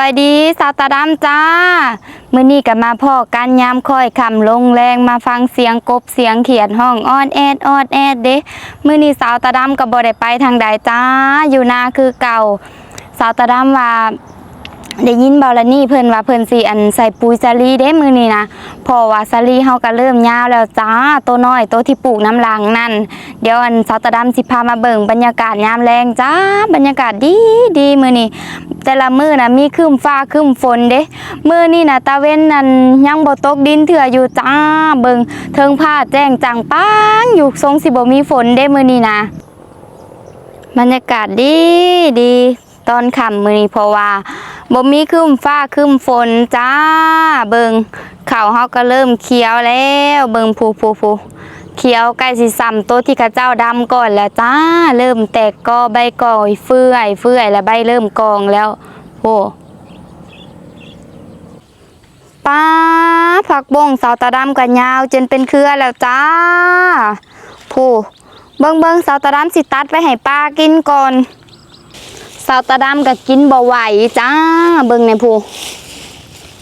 สบายดีสาวตาดำจ้ามื่อนี้ก็มาพ่อกันยามค่อยคำลงแรงมาฟังเสียงกบเสียงเขียดห้องอ้อนแอดออดแอดเด้มื่อนี้สาวตาดำก็บ่ได้ไปทางใดจ้าอยู่นาคือเก่า สาวตาดำว่า ได้ยินบาละนี่เพิ่นว่าเพิ่นสิอันใส่ปุ๋ยซาลีเด้มือนี้นะพราะว่าซาลีเฮาก็เริ่มยาวแล้วจ้าตัวน้อยตัวที่ปลูกน้ำลังนั่น เดี๋ยวอันสาวตาดำสิพามาเบิ่งบรรยากาศยามแรงจ้าบรรยากาศดีดีมือนี้แต่ละมื้อน่ะมีครึ้มฟ้าครึ้มฝนเด้มือนี้น่ะตาเว้นนั่นยังบ่ตกดินเถื่ออยู่จ้าเบิ่งเทิงผ้าแจ้งจังป้างอยู่ทรงสิบ่มีฝนเด้มือนี้นะบรรยากาศดีดี ตอนค่ำมื้อนี้เพราะว่าบ่มีครึ้มฟ้าครึ้มฝนจ้าเบิ่งข้าวเฮาก็เริ่มเขียวแล้ว เบิงผู้ๆๆเขียวใกล้สิซ้ำตัวที่ข้าเจ้าดำก่อนแล้วจ้าเริ่มแตกกอใบกอยเฟื่อยเฟื่อยแล้วใบเริ่มกองแล้วโอ้ป้าผักบงสาวตาดำกันยาวจนเป็นเครือแล้วจ้าผู้เบิ่งเบิ่งสาวตาดำสิตัดไปให้ป้ากินก่อน สาวตาดำก็กินบ่ไหวจ้าเบิ่งในผู้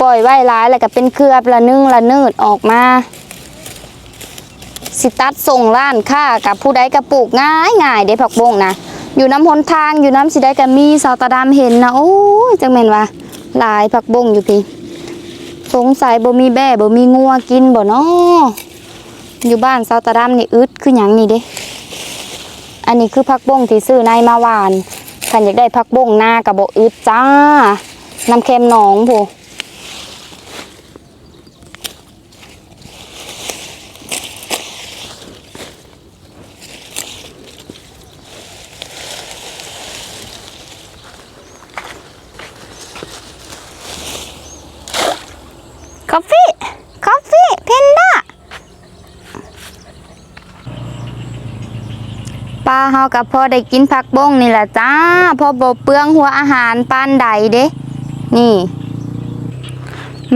ปล่อยไว้หลายแล้วก็เป็นเครือละนึ่งละนืดออกมา สิตัดส่งร้านค้ากับผู้ใดกระปลูกง่ายง่ายเด้ผักบงนะอยู่น้ำหนทางอยู่น้ำสิได้ก็มีสาวตาดำเห็นนะโอ้ยจังแม่นว่าหลายผักบงอยู่พี่สงสัยบ่มีแบ่บ่มีงัวกินบ่เนาะอยู่บ้านสาวตาดำนี่อึดคือหยังนี่เด้อันนี้คือผักบงที่ซื้อในมาหวาน ขันอยากได้ผักบงหน้ากับบ่อึดจ้าน้ำเค็มหนองผู้ คอฟฟี่ คอฟฟี่ เพนด้าปลาเฮา กับพ่อได้กินผักบงนี่แหละจ้าพ่อบ่เปลืองหัวอาหารปานใดเด้ นี่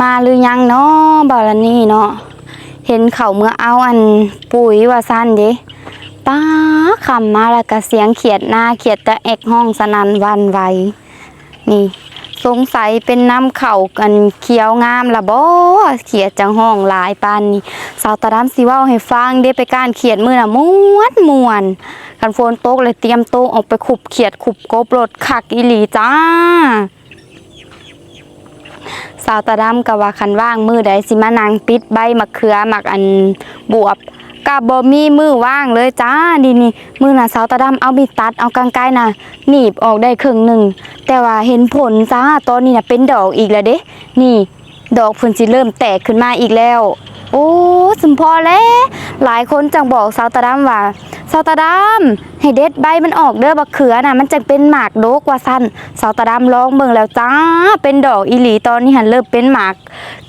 มาหรือยังเนาะบอละนี่เนาะเห็นเขาเมื่อเอาอันปุ๋ยว่าสั้นเด้ป้าคำมาแล้วก็เสียงเขียดหน้าเขียดตะเอกห้องสนันวันไวนี่สงสัยเป็นน้ำเข่ากันเขียวงามละบ่เขียดจังห้องหลายปานนี้สาวตาดำสิว้าให้ฟังเด้ไปการเขียดมือน่ะม่วนม่วน กันฝนตกเลยเตรียมโต๊ะออกไปขุบเขียดขุบกบรถคักอีหลีจ้า สาวตาดำก็ว่าคันว่างมือใดสิมานั่งปิดใบมะเขือหมักอันบวบกับบ่มีมือว่างเลยจ้านี่นี่มือน่ะสาวตาดำเอามีดตัดเอากางไกน่ะหนีบออกได้ครึ่งหนึ่งแต่ว่าเห็นผลจ้าตอนนี้น่ะเป็นดอกอีกแล้วเด้นี่ ดอกเพิ่นสิเริ่มแตกขึ้นมาอีกแล้ว โอ้สมพอแล้วหลายคนจังบอกสาวตาดำว่าสาวตาดำให้เด็ดใบมันออกเด้อบักเขือน่ะมันจังเป็นหมากโดกว่าสั้นสาวตาดำลองเบิ่งแล้วจ้า เป็นดอกอีหลีตอนนี้หันเริ่มเป็นหมาก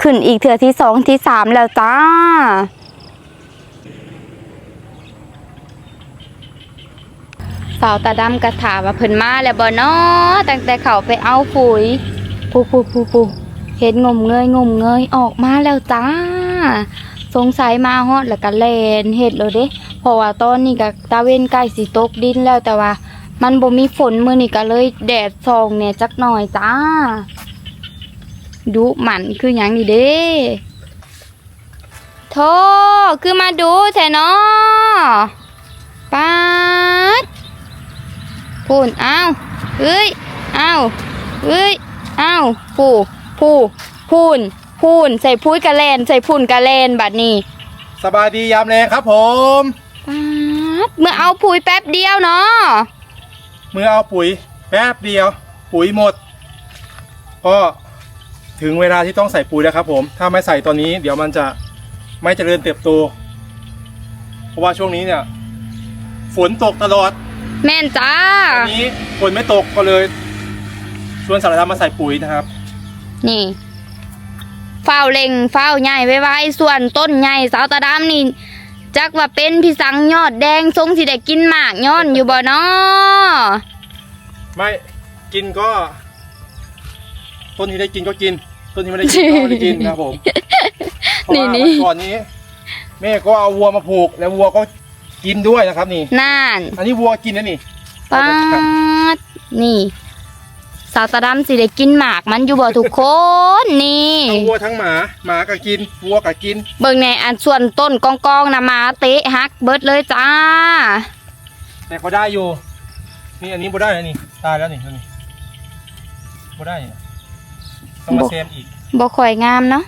ขึ้นอีกเถื่อที่สองที่สามแล้วจ้าสาวตาดำกระถามว่าเพิ่นมาแล้วบ่เนาะตั้งแต่เขาไปเอาปุ๋ยปูปูปูปู เห็นงมเงยงมเงยออกมาแล้วจ้า สงสัยมาฮอดแล้วก็แลนเฮ็ดเลยเด้เพราะว่าตอนนี้ก็ตาเว้นใกล้สิตกดินแล้วแต่ว่า มันบ่มีฝนมื้อนี้ก็เลยแดดส่องเนี่ยจักหน่อยจ้าดูหมันคือหยังนี่เด้โธ่คือมาดูแท้เนาะป๊าดพูนอ้าวเอ้ยอ้าวเอ้ยอ้าวผู้ ผู้พูนพูนใส่พูดกะแลนใส่พูนกะแลนบัดนี้สบายดียามแรงครับผมป๊าดเมื่อเอาปุ๋ยแป๊บเดียวเนาะเมื่อเอาปุ๋ยแป๊บเดียว ปุ๋ยหมด ก็ถึงเวลาที่ต้องใส่ปุ๋ยแล้วครับผม ถ้าไม่ใส่ตอนนี้ เดี๋ยวมันจะไม่เจริญเติบโต เพราะว่าช่วงนี้เนี่ย ฝนตกตลอด แม่นจ้า วันนี้ฝนไม่ตกก็เลย ชวนสารธรรมมาใส่ปุ๋ยนะครับ นี่เฝ้าเล็งเฝ้าใหญ่ไว้ไว้ส่วนต้นใหญ่สาวตาดำนี่จักว่าเป็นพี่สังยอดแดงทรงสิได้กินหมากย้อนอยู่บ่เนาะไม่กินก็ต้นที่ได้กินก็กิน ต้นที่ไม่ได้กินก็ไม่ได้กินนะครับผมเพราะว่านี่วันก่อนนี้ แม่ก็เอาวัวมาผูก แล้ววัวก็กินด้วยนะครับนี่น่านอันนี้วัวกินนะนี่ป๊าดนี่ สาวตาดำสิได้กินหมากมันอยู่บ่ทุกคนนี่ ทั้งวัวทั้งหมา หมาก็กิน วัวก็กิน เบิ่งในอันส่วนต้นกองกองๆนะมาเตะฮักเบิดเลยจ้า แต่ก็ได้อยู่ นี่อันนี้บ่ได้แล้วนี่ ตายแล้วนี่นี่บ่ได้อะต้องมาบ่ เซมอีกบ่ค่อยงามเนาะ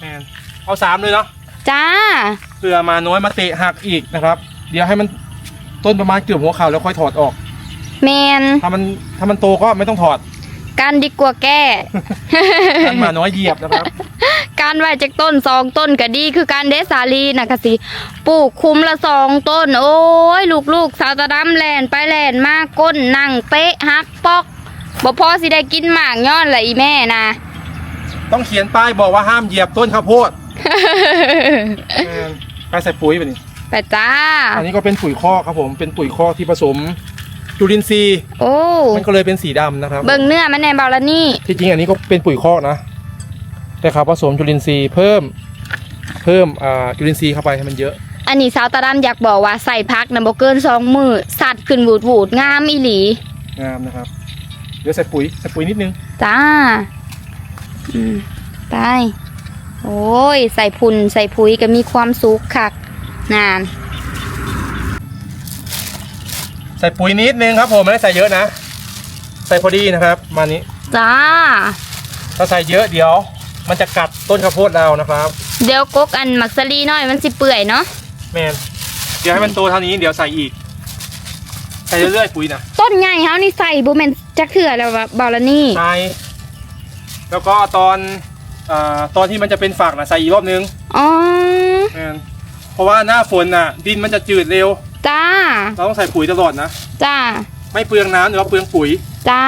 แมนเอาสามเลยเนาะ จ้า เพื่อมาน้อยมาเตะหักอีกนะครับ เดี๋ยวให้มันต้นประมาณเกือบหัวเข่าแล้วค่อยถอดออก แมนถ้ามันถ้ามันโตก็ไม่ต้องถอด กันดีกว่าแก้ท่านมาน้อยเหยียบนะครับ การไว้จากต้นสองต้นก็ดี คือการเดสาลีนะกะสิปลูกคุมละสองต้น โอ้ย ลูกๆ สาวตาดำแลนไปแลนมาก้นนั่งเป๊ะฮักปอกบ่พอสิได้กินหมากย้อนละอีแม่นะต้องเขียนป้ายบอกว่าห้ามเหยียบต้นข้าวโพดแม่นไปใส่ปุ๋ยไปนี่ไปจ้า อันนี้ก็เป็นปุ๋ยคอกครับผม เป็นปุ๋ยคอกที่ผสม จุลินทรีย์โอ้มันก็เลยเป็นสีดำนะครับ เบิ่งเนื้อมันแน่เบาละนี่ที่จริงอันนี้ก็เป็นปุ๋ยคอกนะ แต่เขาผสมจุลินทรีย์เพิ่ม เพิ่มอ่าจุลินทรีย์เข้าไปให้มันเยอะ อันนี้สาวตาดำอยากบอกว่าใส่พักนะบ่เกินสองมือสัตว์ขึ้นบูดบูดๆงามอีหลี งามนะครับ เดี๋ยวใส่ปุ๋ยใส่ปุ๋ยนิดนึง จ้าอืมไป โอ้ย ใส่พุนใส่พุยก็มีความสุขคักนาน ใส่ปุ๋ยนิดนึงครับผมไม่ได้ใส่เยอะนะ ใส่พอดีนะครับมานี้ จ้า ถ้าใส่เยอะเดี๋ยว มันจะกัดต้นข้าวโพดเรานะครับ เดี๋ยวกกอันมักสลีหน่อยมันสิเปื่อยเนาะแมนเดี๋ยวให้มันโตเท่านี้เดี๋ยวใส่อีก ใส่เรื่อยๆปุ๋ยนะต้นใหญ่เฮานี่ใส่บ่แม่นจักเถื่อแล้วว่าเบาละนี่ใส่แล้วก็ตอนอาตอนที่มันจะเป็นฝักนะใส่อีกรอบนึงอ๋อแมนเพราะว่าหน้าฝนน่ะ ดินมันจะจืดเร็ว จ้า เราต้องใส่ปุ๋ยตลอดนะ จ้า ไม่เปลืองน้ำหรือว่าเปลืองปุ๋ย จ้า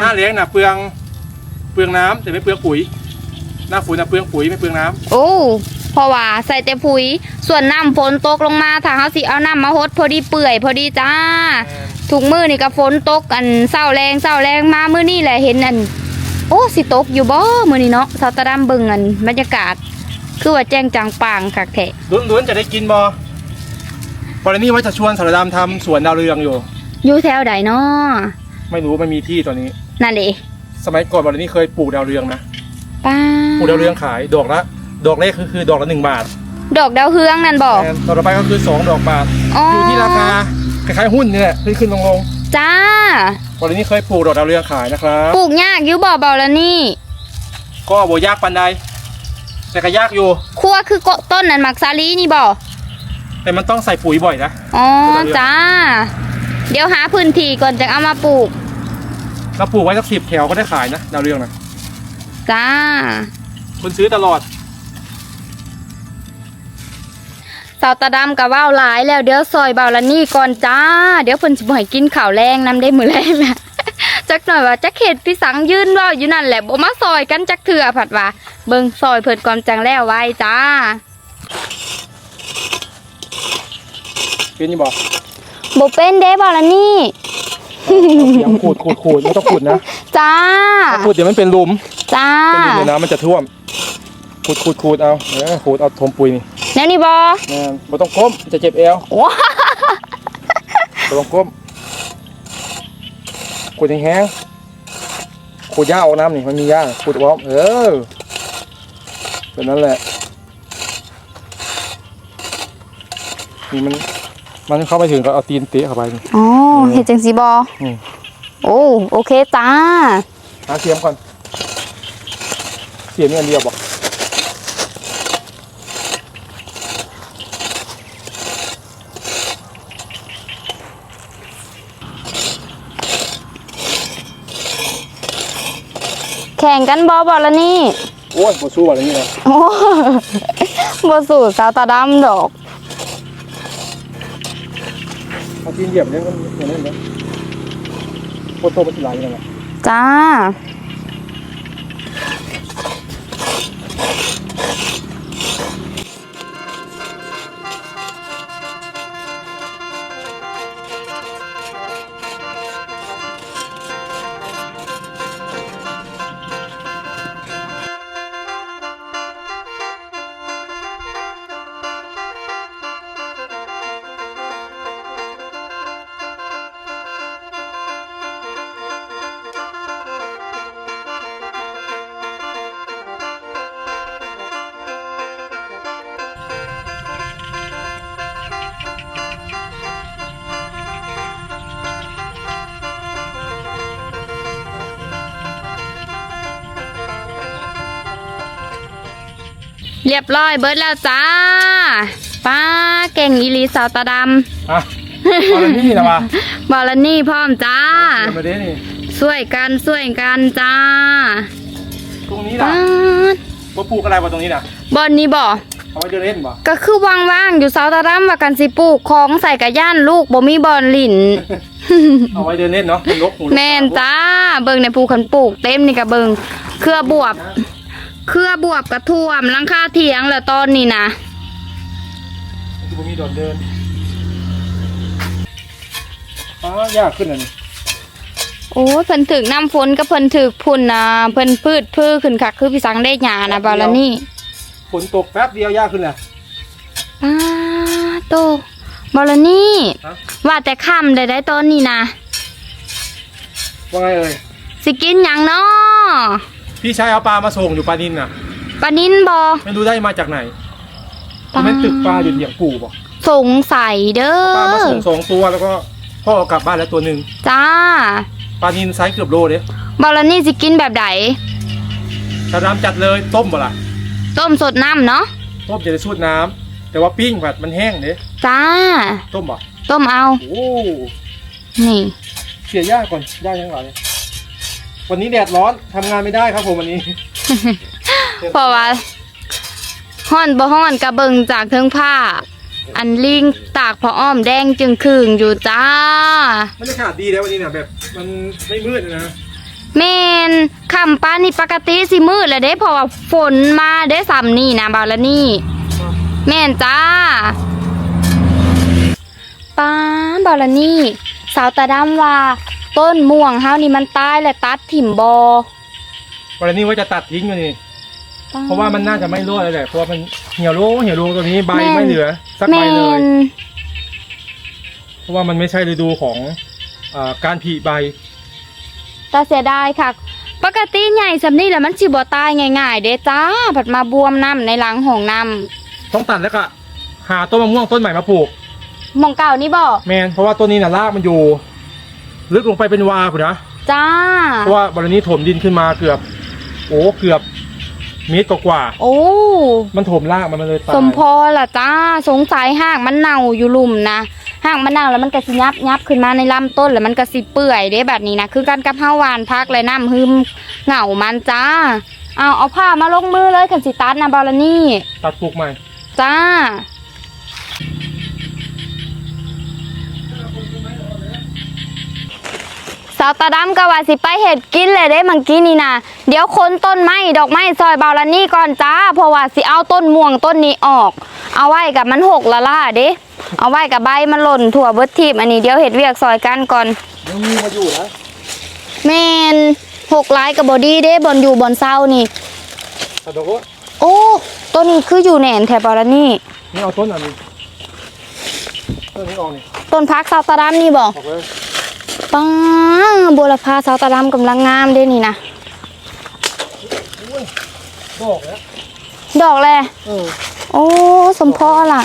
หน้าเลี้ยงน่ะเปลืองเปลืองน้ำแต่ไม่เปลืองปุ๋ย หน้าฝนน่ะเปลืองปุ๋ยไม่เปลืองน้ำโอ้เพราะว่าใส่แต่ปุ๋ย ส่วนน้ำฝนตกลงมาถ้าเฮาสิเอาน้ำมาหดพอดีเปื่อยพอดีจ้า ถุงมือนี่ก็ฝนตกอันเศร้าแรงเศร้าแรงมามื้อนี่แหละเห็นอัน โอ้สิตกอยู่บ่มื้อนี้เนาะสาวตะดำเบิ่งอันบรรยากาศ คือว่าแจ้งจังปางคักแท้ล้วนๆจะได้กินบอ ปรนี่ว่าจะชวนสารดำทำสวนดาวเรืองอยู่ อยู่แถวใดเนาะไม่รู้มันมีที่ตอนนี้ นั่นเด้สมัยก่อนบรนี่เคยปลูกดาวเรืองนะป้าปลูกดาวเรืองขายดอกละดอกแรกคือคือดอกละหนึ่งบาทดอกดาวเฮืองนั่นบ่แทนดอกต่อไปก็คือสองดอกบาทอ๋ออ อยู่ที่ราคาคล้ายๆหุ้นนี่แหละขึ้นขึ้นลงลงจ้า ๆบรนี่เคยปลูกดอกดาวเรืองขายนะครับ ปลูกยากอยู่บ่เบาแล้วนี่ก็โบยากปันใดแต่ก็ยากอยู่ครัวคือโกะต้นนั้นมักซาลีนี่บ่ แต่มันต้องใส่ปุ๋ยบ่อยนะ อ๋อจ้า เดี๋ยวหาพื้นที่ก่อนจะเอามาปลูก เราปลูกไว้สักสิบแถวก็ได้ขายนะดาวเรืองนะจ้า คนซื้อตลอดสาวตาดำกับว่าวหลายแล้วเดี๋ยวซอยเบาละนี่ก่อนจ้า เดี๋ยวเพิ่นสิบ่ให้กินข้าวแรงนํได้มื้อแรงแหละจักหน่อยว่าจักเขตพี่สังยืนเว่าอยู่นั่นแหละบ่มาซอยกันจักเถื่อผัดว่าเบิ่งซอยเพิ่นก่อนจังแล้วไว้จ้า เป็นอยี่บอกบ่เป็นเด้เบาละนี่ เอาเสียงขูดขูดขูดไม่ต้องขูดนะจ้า ถ้าขูดเดี๋ยวมันเป็นหลุมจ้า เป็นหลุมเดี๋ยวน้ำมันจะท่วมขูดขูดขูดเอาเออขูดเอาทมปุ๋ยนี่แล้วนี่บ่แม่นบ่ต้องก้มจะเจ็บเอวว้าบ่ต้องก้มขูดแห้งๆขูดหญ้าเอาน้ำนี่มันมีหญ้าขูดเอาเออแบบนั้นแหละนี่มัน มันเข้าไปถึงก็เอาตีนเตะเข้าไปนี่อ๋อเฮ็ดจังสิบ่อืมโอ้โอเคจ้าหาเสียมก่อนเสียมมีอันเดียวบอกแข่งกันบ่บ่ละนี่โอ้ยบ่สู้อะไรนี่นะโอ้ บ่สู่สาวตาดำดอก กินเหยียบเนี่ยมันเหมือนั้นนะโคตรโตมันสิหลายอย่างไงจ้า เรียบร้อยเบิดแล้วจ้าป้าเก่งอีหลีสาวตาดอะเอาเลยนี่นะวะำบอลนี่พร้อมจ้าเดี๋ยวมาเด้นี่ช่วยกันช่วยกันจ้าตรงนี้นะป้าดว่าปลูกอะไรวะตรงนี้นะบอลนี่บ่เอาไว้เดินเล่นบ่ก็คือว่างๆอยู่สาวตาดำว่ากันสิปลูกของใส่กระย่านลูกบ่มีบอลลิน เอาไว้เดินเล่นเนาะเป็นลกหมูแม่นจ้า เบิ่งในภูคันปลูกเต็มนี่ก็เบิ่งเครือ บวบ เครือบวบกระท่วมหลังคาเถียงแล้วตอนนี้นะที่ผมมีโดดเดินอ๋อยากขึ้นอะนี่โอ้ยเพิ่นถึกน้ำฝนก็เพิ่นถึกพุ่นนะเพิ่นพืชพืชขึ้นคักคือพี่สังได้หยานะบาลนี่ฝนตกแป๊บเดียวยากขึ้นแหละ ป้าโตบาลนี่ฮะ ว่าแต่ค่ำได้ได้ตอนนี้นะว่าไงเอ่ย สิกินหยังเนาะ พี่ชายเอาปลามาส่งอยู่ปลานินน่ะ ปลานินบอไม่รู้ได้มาจากไหนปลามันตึกปลาอยู่เถียงปู่ป่ะสงสัยเด้ปลามาอส่งสองตัวแล้วก็พ่อเอากลับบ้านแล้วตัวหนึ่งจ้าปลานินไซส์เกือบโลเด้บาลนี่สิกินแบบไหนถ้าน้ำจัดเลยต้มบ่ล่ะต้มสดน้ำเนาะต้มจะได้สูตรน้ำแต่ว่าปิ้งผัดมันแห้งเด้จ้า ต้มบ่ต้มเอาโอ้นี่เสียยากก่อนยากยังไงเนี่ย วันนี้แดดร้อนทำงานไม่ได้ครับผมวันนี้ เพราะว่าห้อนบ่ห้อนกระเบิงจากเทิงผ้า อันลิงตากพออ้อมแดงจึงครึงอยู่จ้า บรรยากาศดีแล้ววันนี้เนี่ยแบบมันไม่มืดนะแมนคำป้านี่ปกติสิมืดแหละเด้เพราะว่าฝนมาได้สำนี่นะบาวละนี่แม่นจ้าป้าบาวละนี่ สาวตาดำว่า ต้นม่วงเฮานี่มันตายและตัดถิ่มบอวันนี้ว่าจะตัดทิ้งอยู่นี่ เพราะว่ามันน่าจะไม่รอดเลยแหละ เพราะว่ามันเหี่ยวโลเหี่ยวโลตัวนี้ใบแม่นไม่เหลือ สักแมใบเลยนเพราะว่ามันไม่ใช่ฤดูของอาการผลิใบ แต่เสียดายค่ะ ปกติใหญ่สำนี่แหละมันสิบ่ตายง่ายๆเด้จ้า ผัดมาบวมน้ำในหลังของน้ต้องตัดแล้วก็หาต้นมะม่วงต้นใหม่มาปลูกำหมองเก่านี่บ่แมนเพราะว่าต้นนี้น่ะรากมันอยู่ ลึกลงไปเป็นวาคุณนะจ้า เพราะว่าบรณีถมดินขึ้นมาเกือบ โอ้เกือบเมตรกว่าโอ้ ๆมันถมรากมันมันเลยตายสมพอล่ะจ้า สงสัยหากมันเน่าอยู่หลุมนะหากมันเน่าแล้วมันก็สิยับยับขึ้นมาในลำต้นแล้วมันก็สิเปื่อยเด้แบบนี้นะคือการกับเฮาหวานพักและน้ำหึมเหงามันจ้า เอาเอาผ้ามาลงมือเลยคันสิตัดนะบาลานี่ตัดปลูกใหม่จ้าาวตาดำก็ว่าสิไปเห็ดกินเลยเด้มังกี้นี่นะเดี๋ยวคนต้นไม้ดอกไม้ซอยเบาละนี่ก่อนจ้าเพราะว่าสิเอาต้นม่วงต้นนี้ออก เอาไว้กับมันหกละล่าเด้เอาไว้กับใบมันหล่นถั่วเบิดทีบอันนี้เดี๋ยวเห็ดเวียกซอยกันก่อนยังมีมาอยู่นะแมนหกลายกับบอดี้เด้บอนอยู่บอนเศร้านี่ตัดดอกว่าโอ้ต้นนี้คืออยู่แหนนแถบเบาละนี่นี่เอาต้นอันนี้ต้นนี้ออกนี่ต้นพักสาวตาดำนี่บอกออกเลย ปังบัวละพาสาวตาดำกำลังงามเด้นี่นะดอกแล้วดอกแลเออโอ้สมพอล่ะ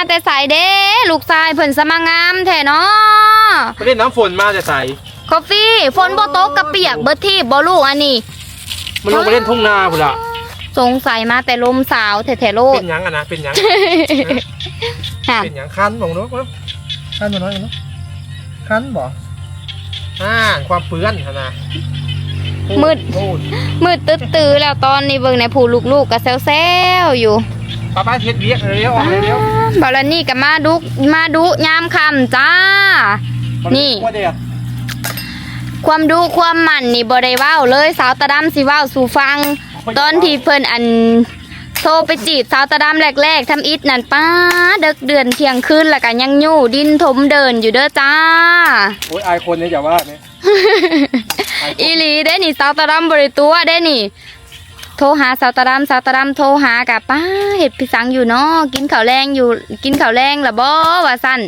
มาแต่ใส่เด้ลูกชายเพิ่นสมางามแท้เนาะไปเล่นน้ำฝนมาจะใส่คอฟฟี่ฝนบ่ตกกระเปียกเบิดที่บ่ลูกอันนี้ มันลงไปเล่นทุ่งนาพุ่นละสงสัยมาแต่ลมสาวแท้ๆโลเป็ดนหยังอะนะเป็นหยังฮะเป็นหยังคันบอกเนาะว่าคันมาน้อยเนาะคันบ่อ่าความเปื้อนหั่นนะมืด โอ้ยมืดตึ๊ดตื้อแล้วตอนนี้เบิ่งในผู้ลูกๆก็แซวๆอยู่ ป้าป้าเฮ็ดเวียกเร็วๆออกเร็ว บอลนี่ก็มาดุมาดุยามค่ำจ้าๆนี่ว่าแดดความดุความหมันนี่บ่ได้เว้าเลยสาวตาดำสิเว้าสู่ฟัง ตอนที่เพิ่นอันโทรไปจีบสาวตาดำแรกๆทำอิฐนั่นป้าเดึกเดือนเที่ยงคืนแล้วก็ยังอยู่ดินถมเดินอยู่เด้อจ้า โอ้ยอายคนเนี่ยอย่าว่าเนี่ยอายคนอีหลีได้นี่สาวตาดำบริตัวได้นี่ โทรหาสาวตาดำสาวตาดำโทรหากับป้าเห็ดพิสังอยู่เนาะกินข้าวแรงอยู่กินข้าวแรงละบ่ว่าสั่น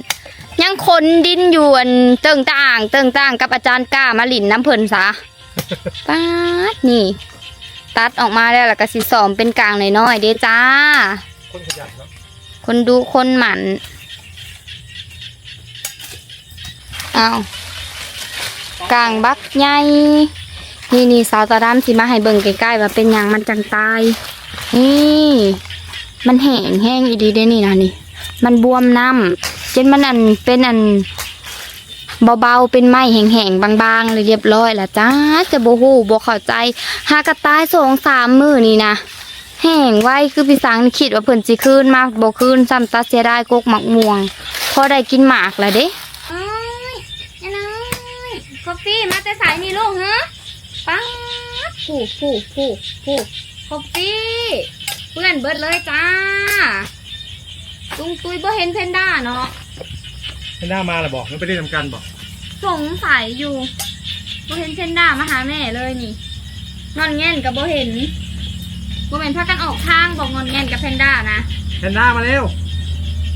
ยังคนดินอยู่อันเติงต่างเติงต่างกับอาจารย์ก้ามาหลินน้ำเพิ่นซะป๊าดนี่ ตัดออกมาแล้วล้วก็สิสอมเป็นกลางน้อยๆเด้จ้า คนขยันเนาะคนดูคนหมันอ้าวกลางบักใหญ่ นี่นี่สาวตาดำสิมาให้เบิ่งใกล้ๆว่าเป็นหยังมันจังตาย นี่ มันแห้งแห้งอีดีเด้นี่นะนี่ มันบวมน้ำจนมันอันเป็นอันเบาๆ เป็นไม้แห้งๆ บางๆเลยเรียบร้อยละจ้า จะโบหูโบเข้าใจ หากระตายสองสามมือนี่นะ แห้งไว้คือพี่สังนี่คิดว่าเพิ่นสิคืนมากบ่คืนซ้ำตาเสียดายกกหมักม่วง พอได้กินหมากแล้วเด้อ้ยน้อยกาแฟมาแต่สายนี่ลูกฮะ ป๊าดผู้ผู้ผู้ผู้กาแฟเพื่อนเบิดเลยจ้าตุงตุยบ่เห็นเพนด้าเนาะไม่น่ามาหรอบอกไม่ไปได้ทำการบอก สงสัยอยู่บ่เห็นเพนด้ามาหาแม่เลยนี่ นอนแง่นกับบ่เห็นบ่เห็นพากันออกทางบอกนอนแง่นกับเพนด้านะแพนด้ามาเร็ว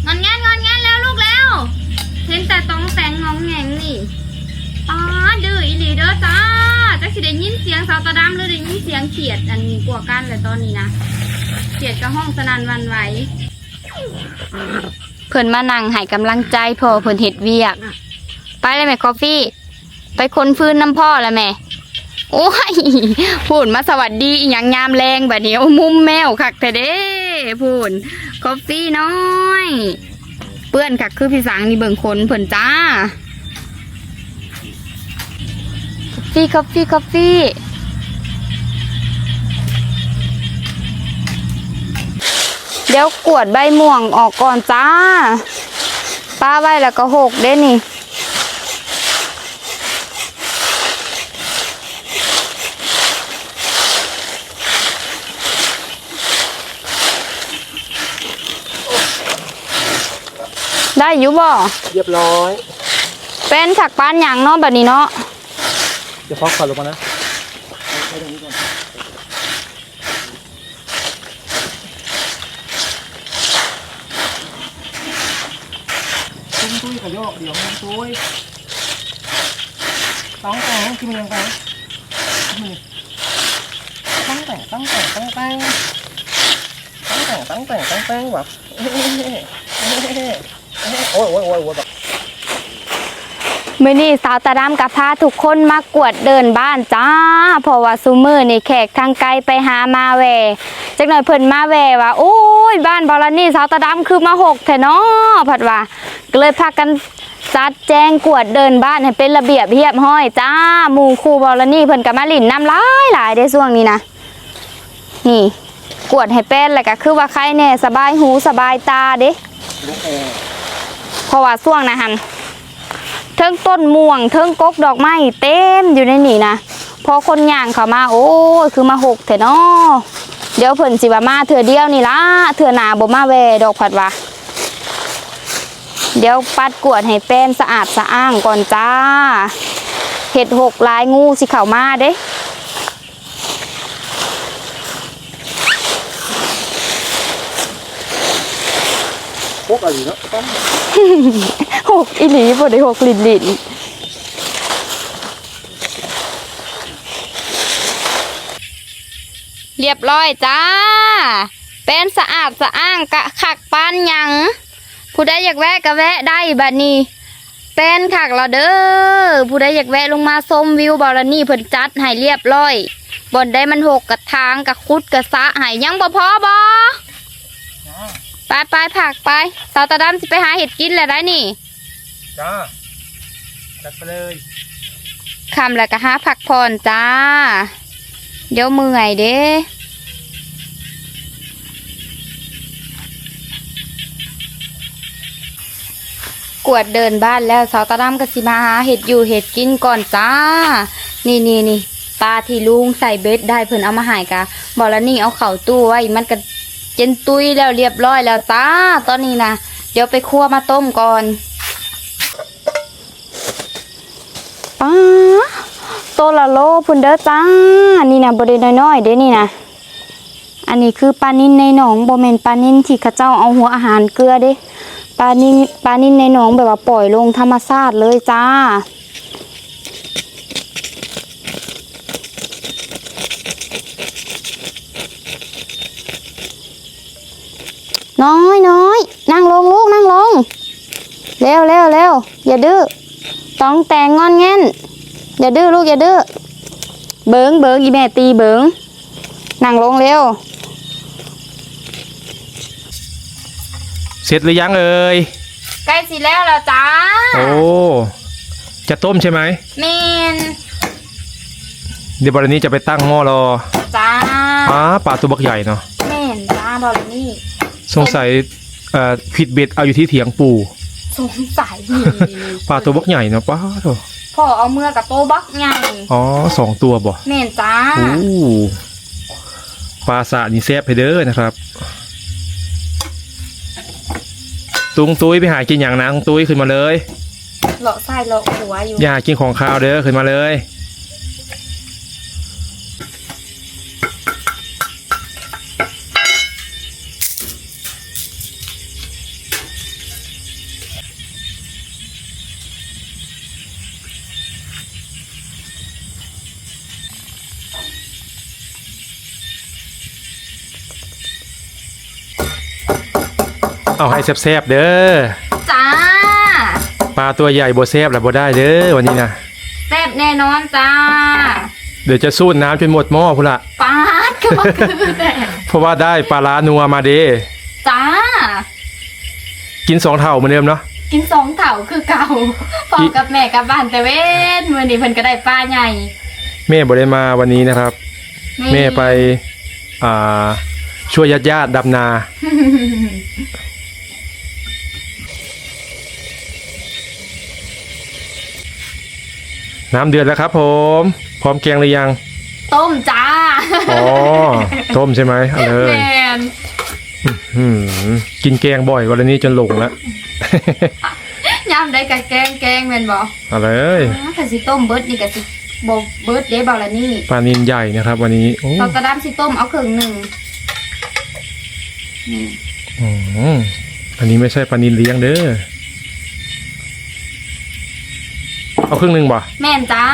งอนแงนงอนแงนแล้วลูกแล้ว เห็นแต่ต้องแต่งงองแงงนี่อ๋อดื้ออีหลีเด้อจ้า จะสิได้ยินเสียงสาวตาดำหรือได้ยินเสียงเขียดอันกลัวกันเลยตอนนี้นะเขียดก็ห้องสนันหวันไหวเพิ่นมานั่งให้กำลังใจพ่อเพิ่นเฮ็ดเวียก ไปเลยแม่คอฟฟี่ ไปคนฟื้นน้ำพ่อล้วแม่ โอ้ยพูดมาสวัสดีอีหยังยามแรงแบบนี้เอามุมแมวคักแต่เด้พูดคอฟฟี่น้อย เปื้อนคักคือพี่สังนี่เบิ่งคนเพิ่นจ้า ฟฟี่คอฟฟี่คอฟฟี่เดี๋ยวกวดใบม่วงออกก่อนจ้า ป้าไว้แล้วก็หกเด้นี่ได้อยู่บ่เรียบร้อย เป็นถักปานหยังเนาะบัดนี้เนาะ เดี๋ยวฟอกก่อนลงมานะตุ้ยตุ้ยกับโยกเดี๋ยวมันตุ้ยต้องแต่งกินยังไงต้องแต่งต้องแต่งต้องแต่งต้องแต่งต้องแต่งต้องแต่งแบบโอ้ยโอ้ยโอ้ยโอ้ยแบบ มื้อนี้สาวตาดำกับพาทุกคนมากวดเดินบ้านจ้า เพราะว่าซุมื้อนี่แขกทางไกลไปหามาแวจักหน่อยเพิ่นมาแวว่าโอ้ยบ้านบอลนี่สาวตาดำคือมาหกแท้เนาะผัดว่าก็เลยพากันจัดแจงกวดเดินบ้านให้เป็นระเบียบเรียบห้อยจ้าหมู่ครูบอลนี่เพิ่นก็มาลินน้ำลายหลายได้ช่วงนี้นะนี่กวดให้เป็นแล้วก็คือว่าใครแน่สบายหูสบายตาเด้เพราะว่าช่วงนะฮัน เทิงต้นม่วงเทิงกกดอกไม้เต็มอยู่ในนี่นะพอคนย่างเขามา โอ้ยคือมาหกเถอะเนาะเดี๋ยวเพิ่นสิว่ามาเถื่อเดียวนี่ละเถื่อหนาบ่มาแวดอกผัดว่าเดี๋ยวปัดกวดให้เป็นสะอาดสะอ้างก่อนจ้าเห็ดหกลายงูสิเข้ามาเด้พวกอะไรเนาะ หกอีหลีบ่ได้หกลินลินเรียบร้อยจ้า เป็นสะอาดสะอ้างกะขักปานยัง ผู้ใดอยากแวะก็แวะได้บัดนี้เป็นขักเราเด้อ ผู้ใดอยากแวะลงมาชมวิวบอลนี่เพิ่นจัดให้เรียบร้อยบอนได้มันหกกระทางกระคุดกระสะให้ยังบ่พอบ่ ไปไปผักไปสาวตาดำสิไปหาเห็ดกินแล้วได้นี่ จ้าจัดไปเลยคำแล้วก็หาผักผ่อนจ้า เดี๋ยวเมื่อยเด้กวดเดินบ้านแล้วสาวตาดำก็สิมาหาเห็ดอยู่เห็ดกินก่อนจ้า นี่นี่นี่ปลาที่ลุงใส่เบ็ดได้เพิ่นเอามาใหายกะบอกแล้วนี่เอาเข่าตู้ไว้มันก็ เจนตุยแล้วเรียบร้อยแล้วจ้าตอนนี้นะเดี๋ยวไปคั่วมาต้มก่อนป้าโตวละโลพุ่นเด้อจ้านี่นะบริน้อยๆเด้นี่นะอันนี้คือปลานิ่นในหนองโบเมนปลานิ่นที่ข้าเจ้าเอาหัวอาหารเกลือเด้ปลานิ่นปลานิ่นในหนองแบบว่าปล่อยลงธรรมชาติเลยจ้า น้อยน้อยนั่งลงลูกนั่งลงเร็วเร็วเร็วอย่าดื้อต้องแต่งงอนเง่นอย่าดื้อลูกอย่าดื้อเบิงเบิงอีแม่ตีเบิงนั่งลงเร็ว เสร็จหรือยังเอ่ยใกล้สิแล้วแล้วจ้าโอ้จะต้มใช่ไหมเมนเดี๋ยวบรินี้จะไปตั้งหม้อรอจ้าอ้าปลาตัวบักใหญ่เนาะเมนจ้าบอลนี่ สงสัยเอ่อผิดเบ็ดเอาอยู่ที่เถียงปู่สงสัยนี่ปลาตัวบักใหญ่เนาะป้าโถพ่อเอาเมื่อกับโตบักใหญ่อ๋อสองตัวบ่เมนจ้าโอ้ปลาสะนี่แซ่บไปเด้อนะครับ ตุงตุ้ยไปหากินอย่างนะตุงตุ้ยขึ้นมาเลย เลาะไส้เลาะหัวอยู่ อย่ากินของข้าวเด้อขึ้นมาเลย เอาให้แซ่บๆเด้อจ้าปลาตัวใหญ่บ่แซ่บแล้วบ่ได้เด้อวันนี้นะแซ่บแน่นอนจ้า เดี๋ยวจะสูดน้ำจนหมดหม้อพุ่นละปาดก็มาคือแต่เพราะว่าได้ปลาร้านัวมาเด้จ้า กินสองเท่าเหมือนเดิมเนาะกินสองเต่าคือเก่าพ่อกับแม่กลับบ้านแต่เว้นมื่อนี้เพิ่นก็ได้ปลาใหญ่แม่บ่ได้มาวันนี้นะครับ แม่ไป อ่าช่วยญาติญาติๆดำนา น้ำเดือดแล้วครับ ผม พร้อมแกงหรือยัง ต้มจ้าอ๋อ ต้มใช่ไหมเอาเลแมยนอืมกินแกงบ่อยวันนี้จนหลงแล้ว ย่ำได้กับแกงแกงแม่นบ่เอาเลยอ๋อกะสิต้มเบิดนี่กะสิบ่เบิดเด้บ่ละนี่ปลานินใหญ่นะครับ วันนี้โอ้ตอนกระดามสิต้มเอาครึ่งหนึ่งนี่อืมอันนี้ไม่ใช่ปลานินเลี้ยงเด้อ เอาครึ่งหนึ่งบ่แม่นจ้า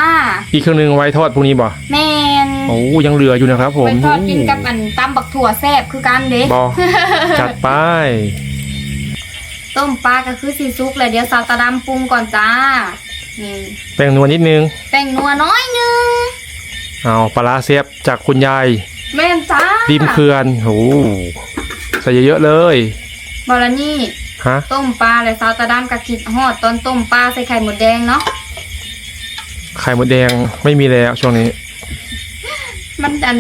อีกครึ่งหนึ่งไว้ทอดพรุ่งนี้บ่แม่นโอ้ยังเหลืออยู่นะครับ ผมไปทอดกินกับอันตำบักถั่วแซ่บคือกันเด้บอจัดไปต้มปลาก็คือสีซุกเลยเดี๋ยวสาวตะดำปรุงก่อนจ้านี่แป้งนัวนิดนึงแป้งนัวน้อยหนึงเอาปลาร้าเซฟจากคุณยายแม่นจ้าริมเขื่อนโอ้ใส่เยอะๆเลยบอลนี่ฮะต้มปลาเลยสาวตะดำกะคิดฮอดตอนต้มปลาใส่ไข่หมดแดงเนาะ ไข่มดแดงไม่มีแล้วช่วงนี้ มันดัน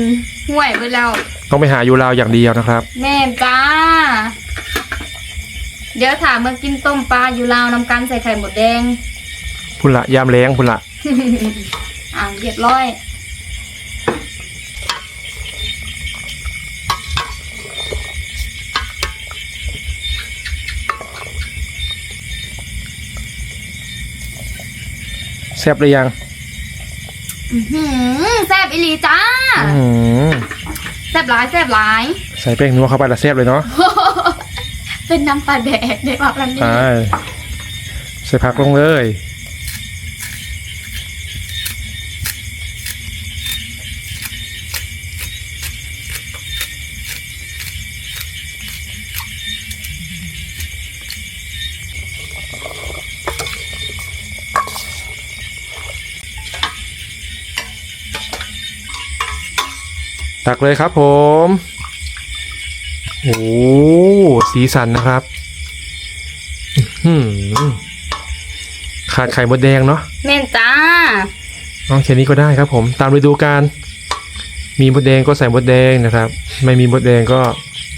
ห่วยไปแล้ว ต้องไปหาอยู่ลาวอย่างเดียวนะครับ แม่นจ้า เดี๋ยวถามมากินต้มปลาอยู่ลาวน้ำกันใส่ไข่หมดแดง พุ่นละยามแรงพุ่นละ อ่าเรียบร้อย แซ่บหรือยังอื้อหือแซ่บอีหลีจ้าอื้อหือแซ่บหลายแซ่บหลายใส่แป้งนัวเข้าไปและแซ่บเลยเนาะเป็นน้ำปลาแดกได้บอกแล้วนี่ใช่ใส่ผักลงเลย ตักเลยครับผม โอ้สีสันนะครับอื้อหือขาดไข่มดแดงเนาะแม่นจ้าเอาแค่นี้ก็ได้ครับ ผม ตามฤดูกาลมีมดแดงก็ใส่มดแดงนะครับ ไม่มีมดแดงก็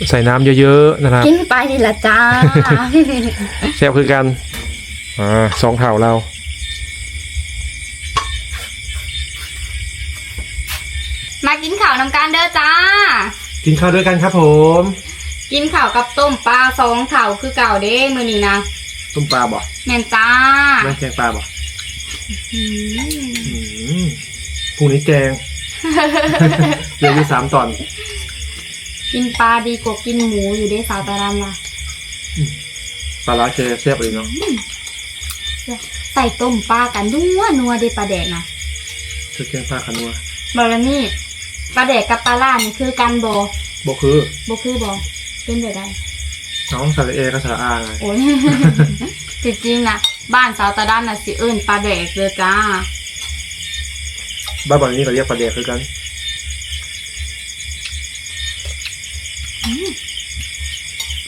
ใส่น้ำเยอะๆนะครับกินไปนี่ละจ้าแซ่บคือกันอ่าสองเท่าเรามากิน ข้าวน้ำกันเด้อจ้า กินข้าวด้วยกันครับผม กินข้าวกับต้มปลาสองเข่าคือเก่าเด้มื้อนี้นะต้มปลาบ่แม่นจ้าแม่แกงปลาบ่อืมพรุ่งนี้แกงเหลืออยู่สามตอน กินปลาดีกว่ากินหมูอยู่เด้สาวตารันล่ะปลาร้าเคเสียบเลยเนาะใส่ต้มปลากันนัวนัวเด้ปลาแดกนะคือแกงปลาคันนัวบอลนี่ ปลาแดกกับปลาล่านี่คือกันบอบ่คือบ่คือบอเป็นไปได้น้องสระเอกับสระอาไงโอ้ยจริงๆนะบ้านสาวตาด้านน่ะสิเอิ้นปลาแดกเลยจ้า บ้านบางนี้ก็เรียกปลาแดกคือกัน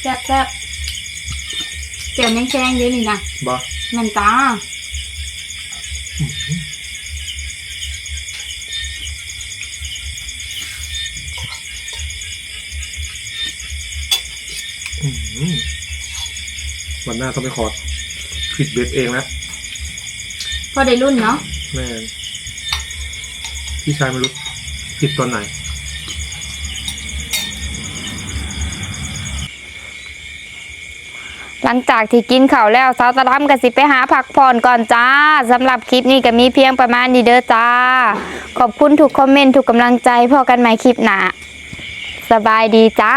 แซ่บแซ่บเจียวแข็งๆเด้นี่นะบ่แมันจ้า วันหน้าต้องไปขอผิดเบ็ดเองนะพอได้รุ่นเนาะแม่นพี่ชายไม่รู้ผิดตอนไหน หลังจากที่กินข้าวแล้วสาวตะดํก็สิไปหาผักผ่อนก่อนจ้าสำหรับคลิปนี้ก็มีเพียงประมาณนี้เด้อจ้า ขอบคุณทุกคอมเมนต์ทุกกำลังใจพอกันใหม่คลิปหน้าสบายดีจ้า